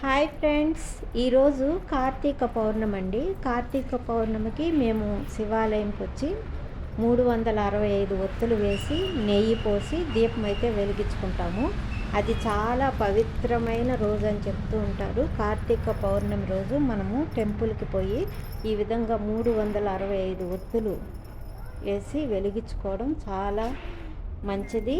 Hi friends ఈరోజు కార్తీక పౌర్ణమి అండి కార్తీక పౌర్ణమికి మేము శివాలయంకి వచ్చి మూడు వందల అరవై ఐదు ఒత్తులు వేసి నెయ్యి పోసి దీపం అయితే వెలిగించుకుంటాము. అది చాలా పవిత్రమైన రోజు అని చెప్తూ ఉంటారు. కార్తీక పౌర్ణమి రోజు మనము టెంపుల్కి పోయి ఈ విధంగా మూడు వందల అరవై ఐదు ఒత్తులు వేసి వెలిగించుకోవడం చాలా మంచిది.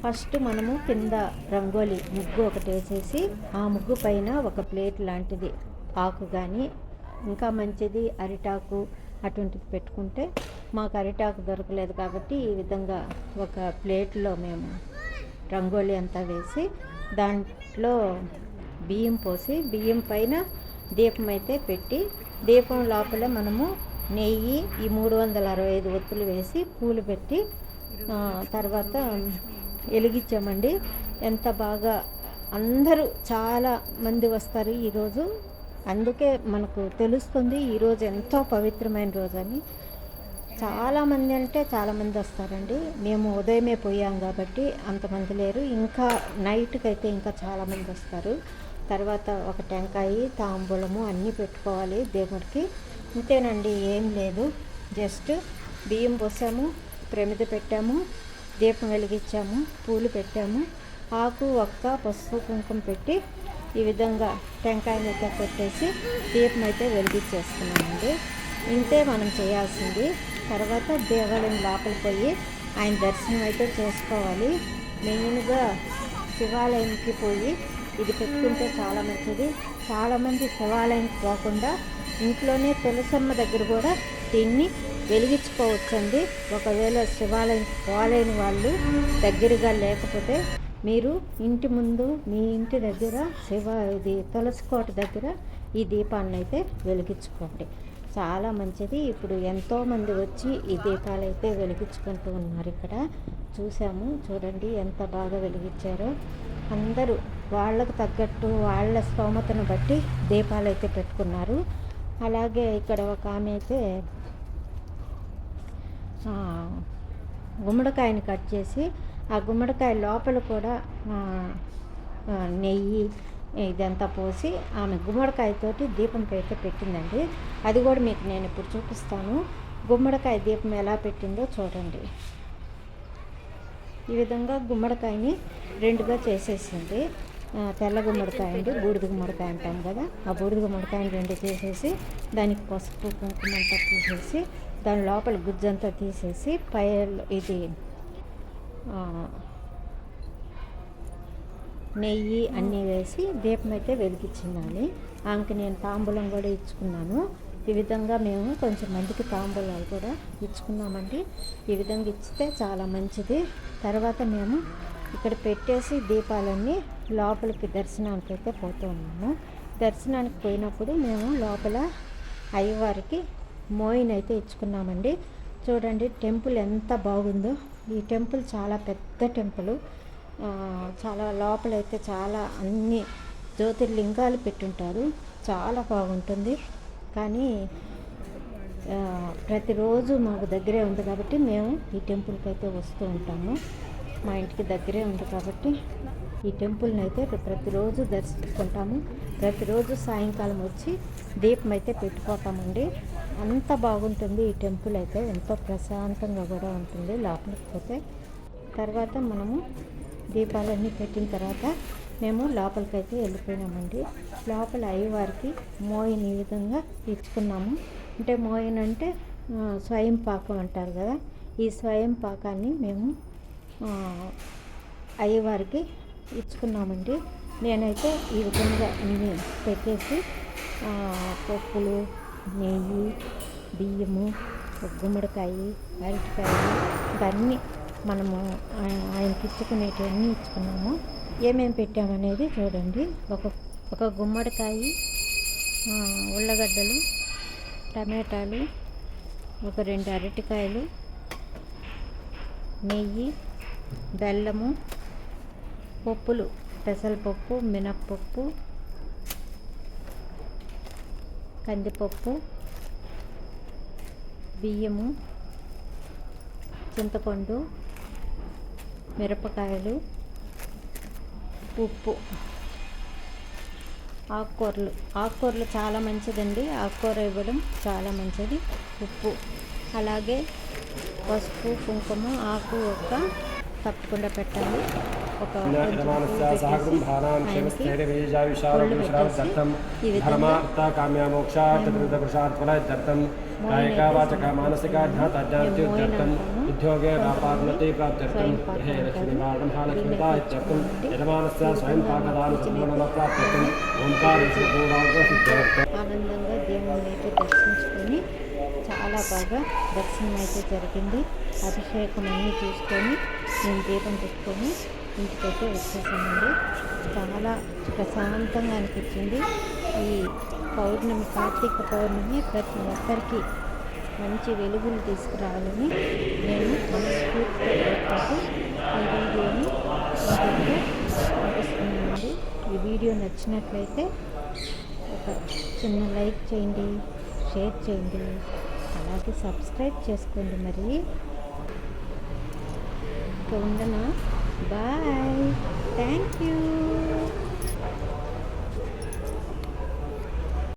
ఫస్ట్ మనము కింద రంగోలి ముగ్గు ఒకటి వేసేసి ఆ ముగ్గు పైన ఒక ప్లేట్ లాంటిది ఆకు కానీ ఇంకా మంచిది అరిటాకు అటువంటిది పెట్టుకుంటే మాకు అరిటాకు దొరకలేదు కాబట్టి ఈ విధంగా ఒక ప్లేట్లో మేము రంగోలి అంతా వేసి దాంట్లో బియ్యం పోసి బియ్యం పైన దీపం అయితే పెట్టి దీపం లోపల మనము నెయ్యి ఈ మూడు వందల అరవై ఐదు ఒత్తులు వేసి పూలు పెట్టి తర్వాత వెలిగించామండి. ఎంత బాగా అందరూ చాలా మంది వస్తారు ఈరోజు అందుకే మనకు తెలుస్తుంది ఈరోజు ఎంతో పవిత్రమైన రోజు అని. చాలామంది అంటే చాలామంది వస్తారండి. మేము ఉదయమే పోయాం కాబట్టి అంతమంది లేరు. ఇంకా నైట్కి అయితే ఇంకా చాలామంది వస్తారు. తర్వాత ఒక టెంకాయ తాంబూలము అన్నీ పెట్టుకోవాలి దేవుడికి. ఇంతేనండి ఏం లేదు. జస్ట్ బియ్యం పోసాము ప్రమిద పెట్టాము. దీపం వెలిగించాము పూలు పెట్టాము. ఆకు ఒక్క పసుపు కుంకుమ పెట్టి ఈ విధంగా టెంకాయ మీద కొట్టేసి దీపం అయితే వెలిగించేస్తున్నామండి. ఇంతే మనం చేయాల్సింది. తర్వాత దేవాలయం లోపలికి పోయి ఆయన దర్శనం అయితే చేసుకోవాలి. మెయిన్గా శివాలయంకి పోయి ఇది పెట్టుకుంటే చాలా మంచిది. చాలామంది శివాలయంకి పోకుండా ఇంట్లోనే తులసమ్మ దగ్గర కూడా దీన్ని వెలిగించుకోవచ్చండి. ఒకవేళ శివాలయంకి పోలేని వాళ్ళు దగ్గరగా లేకపోతే మీరు ఇంటి ముందు మీ ఇంటి దగ్గర శివ ఇది తులసి కోట దగ్గర ఈ దీపాన్ని అయితే వెలిగించుకోండి. చాలా మంచిది. ఇప్పుడు ఎంతోమంది వచ్చి ఈ దీపాలు అయితే వెలిగించుకుంటూ ఉన్నారు ఇక్కడ. చూసాము చూడండి ఎంత బాగా వెలిగించారో. అందరూ వాళ్ళకు తగ్గట్టు వాళ్ళ స్తోమతను బట్టి దీపాలు అయితే పెట్టుకున్నారు. అలాగే ఇక్కడ ఒక ఆమె అయితే గుమ్మడికాయని కట్ చేసి ఆ గుమ్మడికాయ లోపల కూడా నెయ్యి ఇదంతా పోసి ఆమె గుమ్మడికాయతోటి దీపం అయితే పెట్టిందండి. అది కూడా మీకు నేను ఇప్పుడు చూపిస్తాను. గుమ్మడికాయ దీపం ఎలా పెట్టిందో చూడండి. ఈ విధంగా గుమ్మడికాయని రెండుగా చేసేసింది. తెల్ల గుమ్మడికాయ అండి బూడిద గుమ్మడికాయ అంటాం కదా. ఆ బూడిద గుమ్మడికాయని రెండు చేసేసి దానికి పసుపు కుంకుమ అంతా తీసేసి దాని లోపల గుజ్జంతా తీసేసి పై ఇది నెయ్యి అన్నీ వేసి దీపం అయితే వెలిగించిందాలి ఆమెకి నేను తాంబూలం కూడా ఇచ్చుకున్నాను. ఈ విధంగా మేము కొంచెం మందికి తాంబూలాలు కూడా ఇచ్చుకున్నామండి. ఈ విధంగా ఇచ్చితే చాలా మంచిది. తర్వాత మేము ఇక్కడ పెట్టేసి దీపాలన్నీ లోపలికి దర్శనానికి అయితే పోతూ ఉన్నాము. దర్శనానికి పోయినప్పుడు మేము లోపల అయ్యవారికి మోయిన్ అయితే ఇచ్చుకున్నామండి. చూడండి టెంపుల్ ఎంత బాగుందో. ఈ టెంపుల్ చాలా పెద్ద టెంపుల్. చాలా లోపలైతే చాలా అన్ని జ్యోతిర్లింగాలు పెట్టుంటారు. చాలా బాగుంటుంది. కానీ ప్రతిరోజు మాకు దగ్గరే ఉంది కాబట్టి మేము ఈ టెంపుల్కి అయితే వస్తూ ఉంటాము. మా ఇంటికి దగ్గరే ఉంది కాబట్టి ఈ టెంపుల్ని అయితే ప్రతిరోజు దర్శించుకుంటాము. ప్రతిరోజు సాయంకాలం వచ్చి దీపం అయితే పెట్టుకోతామండి. అంత బాగుంటుంది ఈ టెంపుల్ అయితే ఎంతో ప్రశాంతంగా కూడా ఉంటుంది లోపలికి పోతే. తర్వాత మనము దీపాలన్నీ పెట్టిన తర్వాత మేము లోపలికైతే వెళ్ళిపోయినామండి. లోపల అయ్యవారికి మోయిన్ ఈ విధంగా ఇచ్చుకున్నాము. అంటే మోయిన్ అంటే స్వయం పాకం అంటారు కదా. ఈ స్వయం పాకాన్ని మేము అయ్యవారికి ఇచ్చుకున్నామండి. నేనైతే ఈ విధంగా అన్నీ పెట్టేసి పప్పులు నెయ్యి బియ్యము గుమ్మడికాయ అరటికాయ ఇవన్నీ మనము ఆయనకి ఇచ్చుకునేటివన్నీ ఇచ్చుకున్నాము. ఏమేమి పెట్టామనేది చూడండి. ఒక ఒక గుమ్మడికాయ ఉల్లగడ్డలు టమాటాలు ఒక రెండు అరటికాయలు నెయ్యి బెల్లము పప్పులు పెసరపప్పు మినప్పప్పు కందిపప్పు బియ్యము చింతపండు మిరపకాయలు ఉప్పు. ఆకుకూరలు. ఆకుకూరలు చాలా మంచిదండి. ఆకుకూర ఇవ్వడం చాలా మంచిది. ఉప్పు. అలాగే పసుపు కుంకుమ ఆకు ఒక్క తప్పకుండా పెట్టాలి విధంగా ధర్మార్థ కామ్యామోక్షార్థం కాయకావాచక మానసిక ధ్యాతాజ్ఞానతీర్థం ఉద్యోగే వ్యాపారనతి ప్రాప్త్యర్థం గృహే లక్ష్మీవారం మహాలక్ష్మితా ఇత్యర్థం యజమానస్య స్వయం పాకదాన సంపూర్ణ ప్రాప్త్యర్థం ఓంకారేశ్వరూఢాగ్రసిద్ధ్యర్థం ఆనందంగా దేవుణ్ణి అయితే దర్శించుకొని చాలా బాగా దర్శనం అయితే జరిగింది. అభిషేకం అన్నీ చూసుకొని నేను దీపం పెట్టుకొని ఇంటికైతే వచ్చేసామండి. చాలా ప్రశాంతంగా అనిపించింది. ఈ పౌర్ణమి కార్తీక పౌర్ణమి ప్రతి ఒక్కరికి మంచి వెలుగులు తీసుకురావాలని నేను మనస్ఫూర్తిగా కోరుకుంటూ ఈ వీడియోని ముగిస్తున్నానండి. ఈ వీడియో నచ్చినట్లయితే ఒక చిన్న లైక్ చేయండి షేర్ చేయండి. అలాగే సబ్స్క్రైబ్ చేసుకోండి మరి. ఇక ఉండనా? Bye. Thank you.